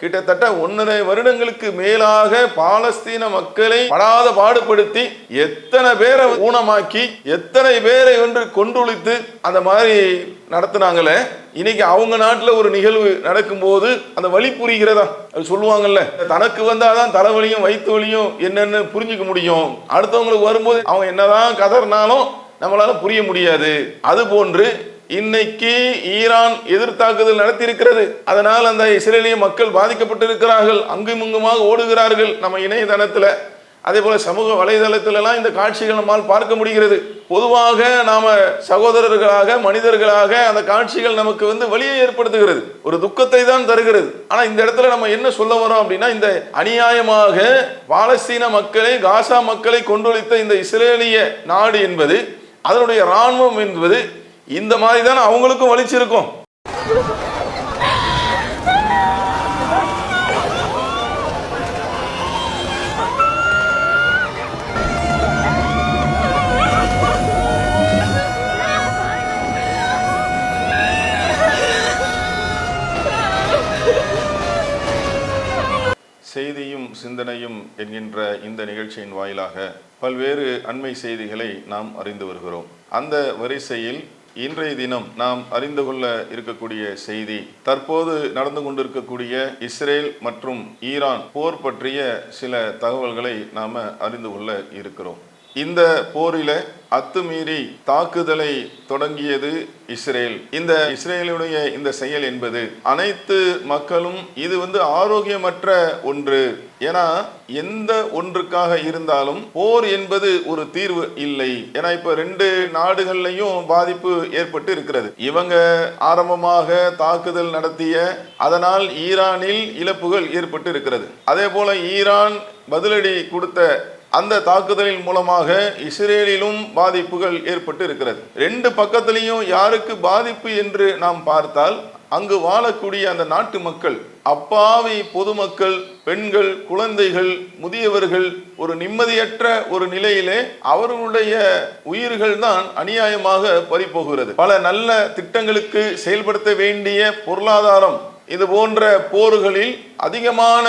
கிட்டத்தட்ட ஒன்றரை வருடங்களுக்கு மேலாக பாலஸ்தீன மக்களை படாத பாடுபடுத்தி எத்தனை பேரை ஊனமாக்கி எத்தனை பேரை ஒன்று கொண்டுழித்து அந்த மாதிரி நடத்துனாங்களே இன்னைக்கு அவங்க நாட்டில் ஒரு நிகழ்வு நடக்கும்போது அந்த வழி புரிகிறதா? அது சொல்லுவாங்கல்ல தனக்கு வந்தாதான் தலைவலியும் வயிற்று வலியும் என்னன்னு புரிஞ்சுக்க முடியும். அடுத்தவங்களுக்கு வரும்போது அவங்க என்னதான் கதறினாலும் நம்மளால புரிய முடியாது. அது போன்று இன்னைக்கு ஈரான் எதிர்த்தாக்குதல் நடத்தி இருக்கிறது அதனால் அந்த இஸ்ரேலிய மக்கள் பாதிக்கப்பட்டிருக்கிறார்கள். அங்கும் இங்குமாக ஓடுகிறார்கள் நம்ம இணையதளத்தில். அதே போல சமூக வலைதளத்திலலாம் இந்த காட்சிகள் நம்மால் பார்க்க முடிகிறது. பொதுவாக நாம சகோதரர்களாக மனிதர்களாக அந்த காட்சிகள் நமக்கு வந்து வழியை ஏற்படுத்துகிறது. ஒரு துக்கத்தை தான் தருகிறது. ஆனா இந்த இடத்துல நம்ம என்ன சொல்ல வரோம் அப்படின்னா இந்த அநியாயமாக பாலஸ்தீன மக்களை காசா மக்களை கொண்டொழித்த இந்த இஸ்ரேலிய நாடு என்பது அதனுடைய இராணுவம் என்பது இந்த மாதிரி தானே அவங்களுக்கும் வலிச்சிருக்கும். செய்தியும் சிந்தனையும் என்கின்ற இந்த நிகழ்ச்சியின் வாயிலாக பல்வேறு அண்மை செய்திகளை நாம் அறிந்து வருகிறோம். அந்த வரிசையில் இன்றைய தினம் நாம் அறிந்து கொள்ள இருக்கக்கூடிய செய்தி தற்போது நடந்து கொண்டிருக்கக்கூடிய இஸ்ரேல் மற்றும் ஈரான் போர் பற்றிய சில தகவல்களை நாம அறிந்து கொள்ள இருக்கிறோம். இந்த போரில அத்துமீறி தாக்குதலை தொடங்கியது இஸ்ரேல். இந்த இஸ்ரேலுடைய இந்த செயல் என்பது அனைத்து மக்களும் இது வந்து ஆரோக்கியமற்ற ஒன்று. ஏன்னா எந்த ஒன்றுக்காக இருந்தாலும் போர் என்பது ஒரு தீர்வு இல்லை. ஏன்னா இப்ப ரெண்டு நாடுகள்லையும் பாதிப்பு ஏற்பட்டு இருக்கிறது. இவங்க ஆரம்பமாக தாக்குதல் நடத்திய அதனால் ஈரானில் இழப்புகள் ஏற்பட்டு இருக்கிறது. அதே போல ஈரான் பதிலடி கொடுத்த அந்த தாக்குதலின் மூலமாக இஸ்ரேலிலும் பாதிப்புகள் ஏற்பட்டு இருக்கிறது ரெண்டு பக்கத்திலையும் யாருக்கு பாதிப்பு என்று நாம் பார்த்தால் அங்கு வாழக்கூடிய அந்த நாட்டு மக்கள் அப்பாவி பொதுமக்கள் பெண்கள் குழந்தைகள் முதியவர்கள் ஒரு நிம்மதியற்ற ஒரு நிலையிலே அவர்களுடைய உயிர்கள் தான் அநியாயமாக பறிபோகிறது. பல நல்ல திட்டங்களுக்கு செயல்படுத்த வேண்டிய பொருளாதாரம் இது போன்ற போர்களில் அதிகமான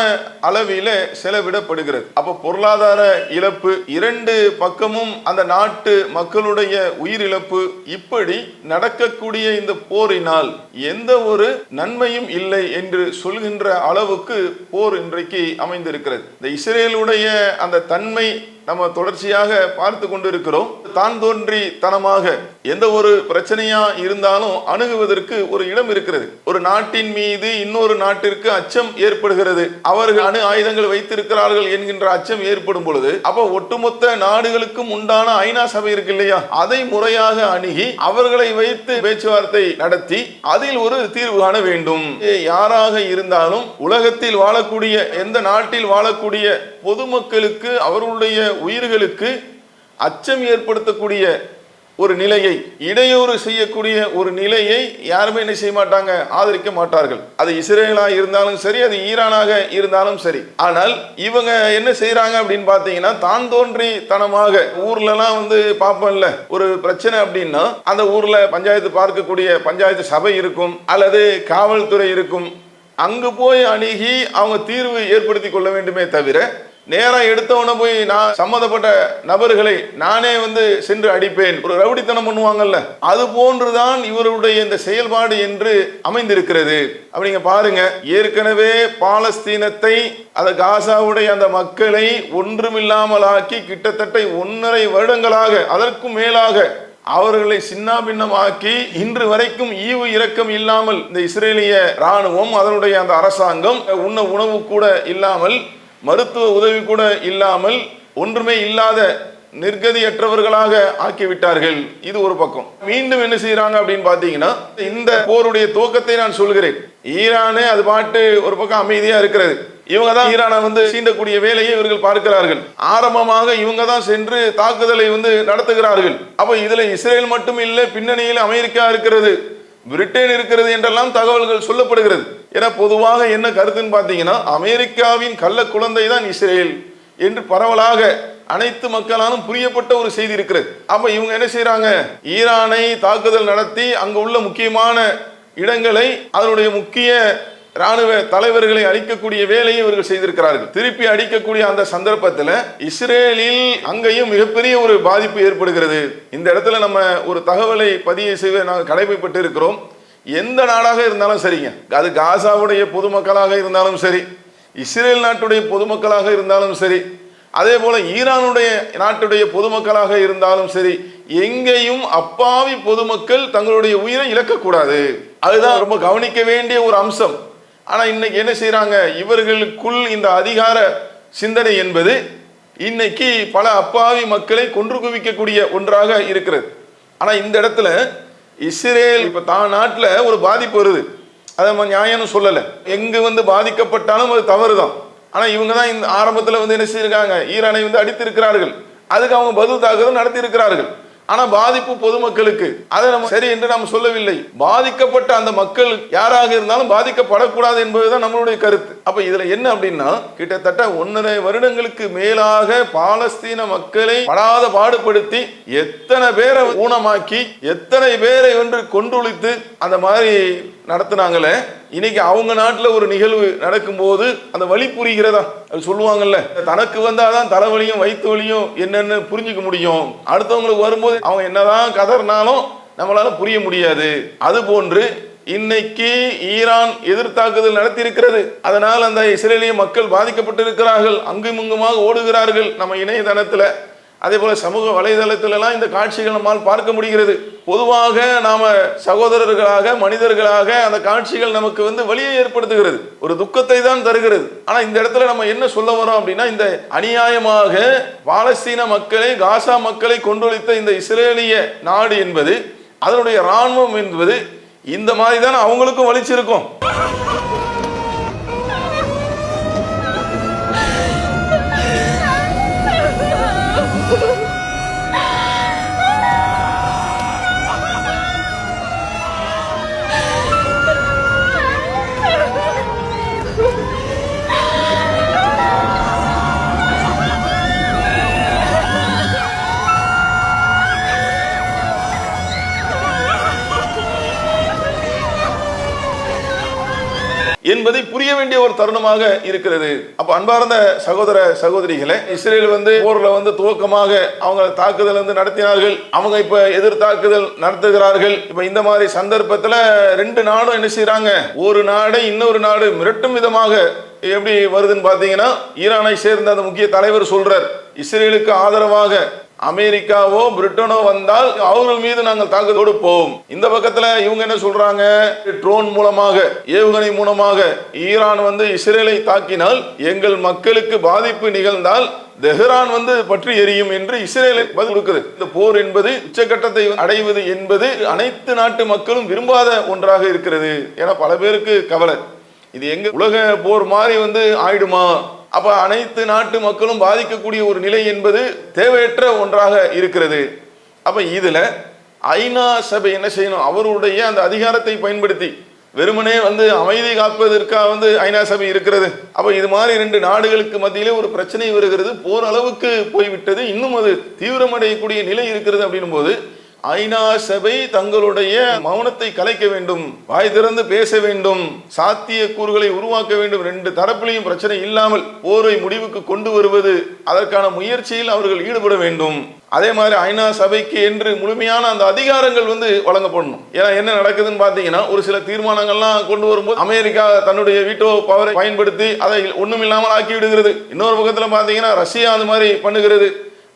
அளவில் செலவிடப்படுகிறது. அப்போ பொருளாதார இழப்பு இரண்டு பக்கமும் அந்த நாட்டு மக்களுடைய உயிரிழப்பு இப்படி நடக்கக்கூடிய இந்த போரினால் எந்த ஒரு நன்மையும் இல்லை என்று சொல்கின்ற அளவுக்கு போர் இன்றைக்கு அமைந்திருக்கிறது. இந்த இஸ்ரேலுடைய அந்த தன்மை நம்ம தொடர்ச்சியாக பார்த்து கொண்டிருக்கிறோம். தான் தோன்றி தனமாக எந்த ஒரு பிரச்சனையா இருந்தாலும் அணுகுவதற்கு ஒரு இடம் இருக்கிறது. ஒரு நாட்டின் மீது இன்னொரு நாட்டிற்கு அச்சம் ஏற்படுகிறது. அவர்கள் அணு ஆயுதங்கள் வைத்திருக்கிறார்கள் என்கின்ற அச்சம் ஏற்படும் பொழுது அப்ப ஒட்டுமொத்த நாடுகளுக்கும் உண்டான ஐநா சபை இருக்கு இல்லையா? அதை முறையாக அணுகி அவர்களை வைத்து பேச்சுவார்த்தை நடத்தி அதில் ஒரு தீர்வு காண வேண்டும். யாராக இருந்தாலும் உலகத்தில் வாழக்கூடிய எந்த நாட்டில் வாழக்கூடிய பொதுமக்களுக்கு அவர்களுடைய உயிர்களுக்கு அச்சம் ஏற்படுத்தக்கூடிய ஒரு நிலையை இடையூறு செய்யக்கூடிய ஒரு நிலையை யாருமே என்ன செய்ய மாட்டாங்க? ஆதரிக்க மாட்டார்கள். அது இஸ்ரேலா இருந்தாலும் சரி அது ஈரானாக இருந்தாலும் சரி. ஆனால் இவங்க என்ன செய்யறாங்க அப்படின்னு பாத்தீங்கன்னா தான் தோன்றி தனமாக ஊர்லலாம் வந்து பார்ப்போம்ல ஒரு பிரச்சனை அப்படின்னா அந்த ஊர்ல பஞ்சாயத்து பார்க்கக்கூடிய பஞ்சாயத்து சபை இருக்கும் அல்லது காவல்துறை இருக்கும். அங்கு போய் அணுகி அவங்க தீர்வு ஏற்படுத்தி கொள்ள வேண்டுமே தவிர நேரம் எடுத்தவன போய் நான் சம்மந்தப்பட்ட நபர்களை நானே வந்து சென்று அடிப்பேன். ஒரு ரவுடித்தனம் பண்ணுவாங்கல்ல. அது போன்றுதான் இவருடைய இந்த செயல்பாடு என்று அமைந்திருக்கிறது. அப்படிங்க பாருங்க ஏற்கனவே பாலஸ்தீனத்தை அந்த காசாவுடைய அந்த மக்களை ஒன்றுமில்லாமலாக்கி கிட்டத்தட்ட ஒன்றரை வருடங்களாக அதற்கும் மேலாக அவர்களை சின்னாபின்னமாக்கி இன்று வரைக்கும் ஈவு இரக்கம் இல்லாமல் இந்த இஸ்ரேலிய ராணுவம் அதனுடைய அந்த அரசாங்கம் உண்ண உணவு கூட இல்லாமல் மருத்துவ உதவி கூட இல்லாமல் ஒன்றுமே இல்லாத நிர்கதியற்றவர்களாக ஆக்கிவிட்டார்கள். இது ஒரு பக்கம். மீண்டும் என்ன செய்யறாங்க அப்படின்னு பாத்தீங்கன்னா இந்த போருடைய துவக்கத்தை நான் சொல்கிறேன். ஈரானே அது பாட்டு ஒரு பக்கம் அமைதியா இருக்கிறது. இவங்க தான் ஈரானை வந்து சீண்டக்கூடிய வேலையை இவர்கள் பார்க்கிறார்கள். ஆரம்பமாக இவங்க தான் சென்று தாக்குதலை வந்து நடத்துகிறார்கள். அப்ப இதுல இஸ்ரேல் மட்டும் இல்லை பின்னணியில் அமெரிக்கா இருக்கிறது பிரிட்டன் இருக்கிறது என்றெல்லாம் தகவல்கள் சொல்லப்படுகிறது. ஏன்னா பொதுவாக என்ன கருத்துன்னு பார்த்தீங்கன்னா அமெரிக்காவின் கள்ள குழந்தை தான் இஸ்ரேல் என்று பரவலாக அனைத்து மக்களாலும் புரியப்பட்ட ஒரு செய்தி இருக்கிறது. அப்ப இவங்க என்ன செய்யறாங்க ஈரானை தாக்குதல் நடத்தி அங்க உள்ள முக்கியமான இடங்களை அதனுடைய முக்கிய ராணுவ தலைவர்களை அழிக்கக்கூடிய வேலையை இவர்கள் செய்திருக்கிறார்கள். திருப்பி அடிக்கக்கூடிய அந்த சந்தர்ப்பத்தில் இஸ்ரேலில் அங்கேயும் மிகப்பெரிய ஒரு பாதிப்பு ஏற்படுகிறது. இந்த இடத்துல நம்ம ஒரு தகவலை பதிவு செய்வதை நாங்கள் கடமைப்பட்டு இருக்கிறோம் எந்த நாடாக இருந்தாலும் சரிங்க. அது காசாவுடைய பொதுமக்களாக இருந்தாலும் சரி இஸ்ரேல் நாட்டுடைய பொதுமக்களாக இருந்தாலும் சரி அதே போல ஈரானுடைய நாட்டுடைய பொதுமக்களாக இருந்தாலும் சரி எங்கேயும் அப்பாவி பொதுமக்கள் தங்களுடைய உயிரை இழக்கக்கூடாது. அதுதான் ரொம்ப கவனிக்க வேண்டிய ஒரு அம்சம். ஆனா இன்னைக்கு என்ன செய்கிறாங்க இவர்களுக்குள் இந்த அதிகார சிந்தனை என்பது இன்னைக்கு பல அப்பாவி மக்களை கொன்று குவிக்கக்கூடிய ஒன்றாக இருக்கிறது. ஆனா இந்த இடத்துல இஸ்ரேல் இப்போ தான் நாட்டில் ஒரு பாதிப்பு வருது. அதை நம்ம நியாயம்னு சொல்லலை. எங்கே வந்து பாதிக்கப்பட்டாலும் அது தவறு தான் ஆனால் இவங்க தான் இந்த ஆரம்பத்தில் வந்து என்ன செய்யிருக்காங்க ஈரானை வந்து அடித்திருக்கிறார்கள். அதுக்கு அவங்க பதில் தாக்குதல் நடத்தியிருக்கிறார்கள். ஆனால் பாதிப்பு பொதுமக்களுக்கு. அதை நம்ம சரி என்று நாம் சொல்லவில்லை. பாதிக்கப்பட்ட அந்த மக்கள் யாராக இருந்தாலும் பாதிக்கப்படக்கூடாது என்பதுதான் நம்மளுடைய கருத்து. அப்போ இதில் என்ன அப்படின்னா கிட்டத்தட்ட ஒன்றரை வருடங்களுக்கு மேலாக பாலஸ்தீன மக்களை படாத பாடுபடுத்தி எத்தனை பேரை ஊனமாக்கி எத்தனை பேரை ஒன்று கொன்றொழித்து அந்த மாதிரி நடத்துனாங்களே இன்னைக்கு அவங்க நாட்டில் ஒரு நிகழ்வு நடக்கும்போது அந்த வழி புரிகிறதா? அது சொல்லுவாங்கல்ல தனக்கு வந்தாதான் தலைவலியும் வயிற்று வலியும் என்னென்னு புரிஞ்சுக்க முடியும். அடுத்தவங்களுக்கு வரும்போது அவங்க என்னதான் கதறினாலும் நம்மளால புரிய முடியாது. அது போன்று இன்னைக்கு ஈரான் எதிர்த்தாக்குதல் நடத்தியிருக்கிறது. அதனால் அந்த இஸ்ரேலிய மக்கள் பாதிக்கப்பட்டிருக்கிறார்கள். அங்கும் இங்குமாக ஓடுகிறார்கள் நம்ம இணையதளத்தில். அதே போல சமூக வலைதளத்திலலாம் இந்த காட்சிகள் நம்மால் பார்க்க முடிகிறது. பொதுவாக நாம சகோதரர்களாக மனிதர்களாக அந்த காட்சிகள் நமக்கு வந்து வழியை ஏற்படுத்துகிறது. ஒரு துக்கத்தை தான் தருகிறது. ஆனா இந்த இடத்துல நம்ம என்ன சொல்ல வரோம் அப்படின்னா இந்த அநியாயமாக பாலஸ்தீன மக்களை காசா மக்களை கொண்டொழித்த இந்த இஸ்ரேலிய நாடு என்பது அதனுடைய இராணுவம் என்பது இந்த மாதிரி தானே அவங்களுக்கும் வலிச்சிருக்கும். என்பதை புரிய வேண்டிய ஒரு தருணமாக இருக்கிறது. அப்ப அன்பார்ந்த சகோதர சகோதரிகளை இஸ்ரேல் வந்து போர்ல வந்து துவக்கமாக அவங்க தாக்குதல் வந்து நடத்தினார்கள். அவங்க இப்ப எதிர் தாக்குதல் நடத்துகிறார்கள். இப்ப இந்த மாதிரி சந்தர்ப்பத்துல ரெண்டு நாடும் என்ன செய்யறாங்க ஒரு நாடு இன்னொரு நாடு மிரட்டும் விதமாக எப்படி வருதுன்னு பாத்தீங்கன்னா ஈரானை சேர்ந்த அந்த முக்கிய தலைவர் சொல்றார். இஸ்ரேலுக்கு ஆதரவாக அமெரிக்காவோ பிரிட்டனோ வந்தால் அவர்கள் மீது நாங்கள் தாக்குதல் தொடுப்போம் இந்த பக்கத்துல இவங்க என்ன சொல்றாங்க? ட்ரோன் மூலமாக ஏவுகணை மூலமாக ஈரான் வந்து இஸ்ரேலை தாக்கினால் எங்கள் மக்களுக்கு பாதிப்பு நிகழ்ந்தால் தெஹ்ரான் வந்து பற்றி எரியும் என்று இஸ்ரேலை பதில் கொடுக்குது. இந்த போர் என்பது உச்சகட்டத்தை அடைவது என்பது அனைத்து நாட்டு மக்களும் விரும்பாத ஒன்றாக இருக்கிறது என பல பேருக்கு கவலை. இது எங்க உலக போர் மாதிரி வந்து ஆயிடுமா? அப்ப அனைத்து நாட்டு மக்களும் பாதிக்கக்கூடிய ஒரு நிலை என்பது தேவையற்ற ஒன்றாக இருக்கிறது. அப்ப இதுல ஐநா சபை என்ன செய்யணும்? அவருடைய அந்த அதிகாரத்தை பயன்படுத்தி வெறுமனே வந்து அமைதி காப்பதற்காக வந்து ஐநா சபை இருக்கிறது. அப்ப இது மாதிரி ரெண்டு நாடுகளுக்கு மத்தியிலே ஒரு பிரச்சனை வருகிறது. போர் அளவுக்கு போய்விட்டது. இன்னும் அது தீவிரமடையக்கூடிய நிலை இருக்கிறது அப்படின்னும் போது ஐநா சபை தங்களுடைய மௌனத்தை கலைக்க வேண்டும் வாய் திறந்து பேச வேண்டும் சாத்திய கூறுகளை உருவாக்க வேண்டும். ரெண்டு தரப்பிலையும் பிரச்சனை இல்லாமல் போரை முடிவுக்கு கொண்டு வருவது அதற்கான முயற்சியில் அவர்கள் ஈடுபட வேண்டும். அதே மாதிரி ஐநா சபைக்கு என்று முழுமையான அந்த அதிகாரங்கள் வந்து வழங்கப்படணும். ஏன்னா என்ன நடக்குதுன்னு பார்த்தீங்கன்னா ஒரு சில தீர்மானங்கள்லாம் கொண்டு வரும்போது அமெரிக்கா தன்னுடைய வீட்டோ பவரை பயன்படுத்தி அதை ஒண்ணுமில்லாமல் ஆக்கி விடுகிறது. இன்னொரு பக்கத்தில் பார்த்தீங்கன்னா ரஷ்யா அது மாதிரி பண்ணுகிறது.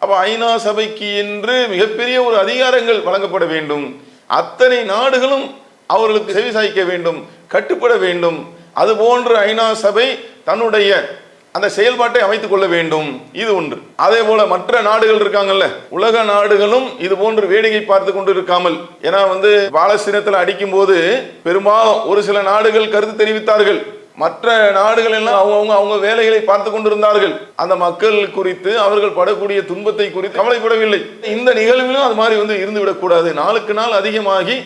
அப்போ ஐநா சபைக்கு என்று மிகப்பெரிய ஒரு அதிகாரங்கள் வழங்கப்பட வேண்டும். அத்தனை நாடுகளும் அவர்களுக்கு செவி சாய்க்க வேண்டும் கட்டுப்பட வேண்டும். அது போன்று ஐநா சபை தன்னுடைய அந்த செயல்பாட்டை அமைத்துக் கொள்ள வேண்டும். இது ஒன்று. அதே போல மற்ற நாடுகள் இருக்காங்கல்ல உலக நாடுகளும் இது போன்று வேடிக்கை பார்த்து கொண்டு இருக்காமல் ஏன்னா வந்து பாலஸ்தீனத்தில் அடிக்கும் போது பெரும்பாலும் ஒரு சில நாடுகள் கருத்து தெரிவித்தார்கள். மற்ற நாடுகள் எல்லாம் அவங்கவுங்க அவங்க வேலைகளை பார்த்து கொண்டிருந்தார்கள். அந்த மக்கள் குறித்து அவர்கள் படக்கூடிய துன்பத்தை குறித்து கவலைப்படவில்லை. இந்த நிகழ்விலும் அது மாதிரி வந்து இருந்து விடக்கூடாது. நாளுக்கு நாள் அதிகமாகி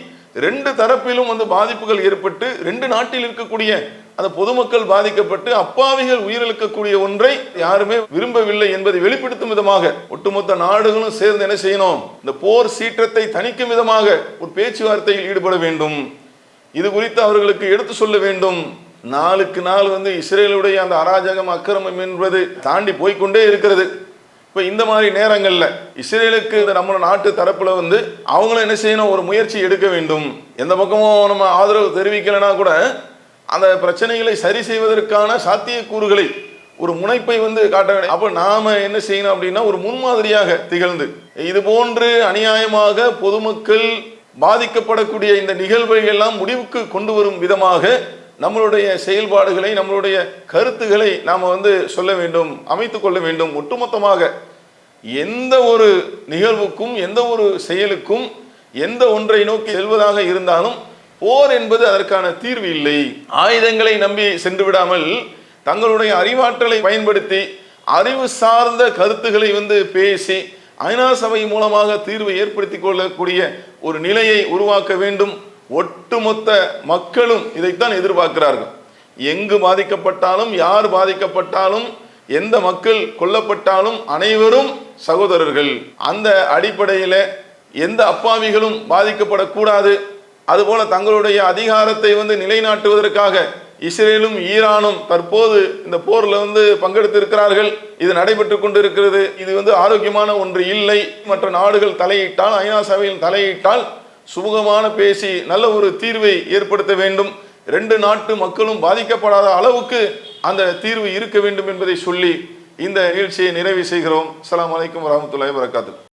ரெண்டு தரப்பிலும் வந்து பாதிப்புகள் ஏற்பட்டு ரெண்டு நாட்டில் இருக்கக்கூடிய அந்த பொதுமக்கள் பாதிக்கப்பட்டு அப்பாவிகள் உயிரிழக்கக்கூடிய ஒன்றை யாருமே விரும்பவில்லை என்பதை வெளிப்படுத்தும் விதமாக ஒட்டுமொத்த நாடுகளும் சேர்ந்து என்ன செய்யணும்? இந்த போர் சீற்றத்தை தணிக்கும் விதமாக ஒரு பேச்சுவார்த்தையில் ஈடுபட வேண்டும். இது குறித்து அவர்களுக்கு எடுத்து சொல்ல வேண்டும். நாளுக்கு நாள் வந்து இஸ்ரேலுடைய அந்த அராஜகம் அக்கிரமம் என்பது தாண்டி போய்க்கொண்டே இருக்கிறது. இப்போ இந்த மாதிரி நேரங்களில் இஸ்ரேலுக்கு இந்த நம்ம நாட்டு தரப்பில் வந்து அவங்களும் என்ன செய்யணும்? ஒரு முயற்சி எடுக்க வேண்டும். எந்த பக்கமும் நம்ம ஆதரவு தெரிவிக்கலைன்னா கூட அந்த பிரச்சனைகளை சரி செய்வதற்கான சாத்தியக்கூறுகளை ஒரு முனைப்பை வந்து காட்ட வேண்டும். அப்போ நாம என்ன செய்யணும் அப்படின்னா ஒரு முன்மாதிரியாக திகழ்ந்து இது போன்று அநியாயமாக பொதுமக்கள் பாதிக்கப்படக்கூடிய இந்த நிகழ்வுகள் எல்லாம் முடிவுக்கு கொண்டு வரும் விதமாக நம்மளுடைய செயல்பாடுகளை நம்மளுடைய கருத்துக்களை நாம் வந்து சொல்ல வேண்டும் அமைத்து கொள்ள வேண்டும். ஒட்டுமொத்தமாக எந்த ஒரு நிகழ்வுக்கும் எந்த ஒரு செயலுக்கும் எந்த ஒன்றை நோக்கி செல்வதாக இருந்தாலும் போர் என்பது அதற்கான தீர்வு இல்லை. ஆயுதங்களை நம்பி சென்று விடாமல் தங்களுடைய அறிவாற்றலை பயன்படுத்தி அறிவு சார்ந்த கருத்துக்களை வந்து பேசி ஐநா சபை மூலமாக தீர்வை ஏற்படுத்திக் கொள்ளக்கூடிய ஒரு நிலையை உருவாக்க வேண்டும். ஒட்டுமொத்த மக்களும் இதைத்தான் எதிர்பார்க்கிறார்கள். எங்கு பாதிக்கப்பட்டாலும் யார் பாதிக்கப்பட்டாலும் எந்த மக்கள் கொல்லப்பட்டாலும் அனைவரும் சகோதரர்கள். அந்த அடிப்படையில் எந்த அப்பாவிகளும் பாதிக்கப்படக்கூடாது. அதுபோல தங்களுடைய அதிகாரத்தை வந்து நிலைநாட்டுவதற்காக இஸ்ரேலும் ஈரானும் தற்போது இந்த போர்ல வந்து பங்கெடுத்து இருக்கிறார்கள் இது நடைபெற்று கொண்டு இருக்கிறது இது வந்து ஆரோக்கியமான ஒன்று இல்லை. மற்ற நாடுகள் தலையிட்டால் ஐநா சபையில் தலையிட்டால் சுமூகமான பேசி நல்ல ஒரு தீர்வை ஏற்படுத்த வேண்டும். ரெண்டு நாட்டு மக்களும் பாதிக்கப்படாத அளவுக்கு அந்த தீர்வு இருக்க வேண்டும் என்பதை சொல்லி இந்த நிகழ்ச்சியை நிறைவு செய்கிறோம். அலாம் வலைக்கம் வரஹ்மத்துல்லாஹி வரகாத்து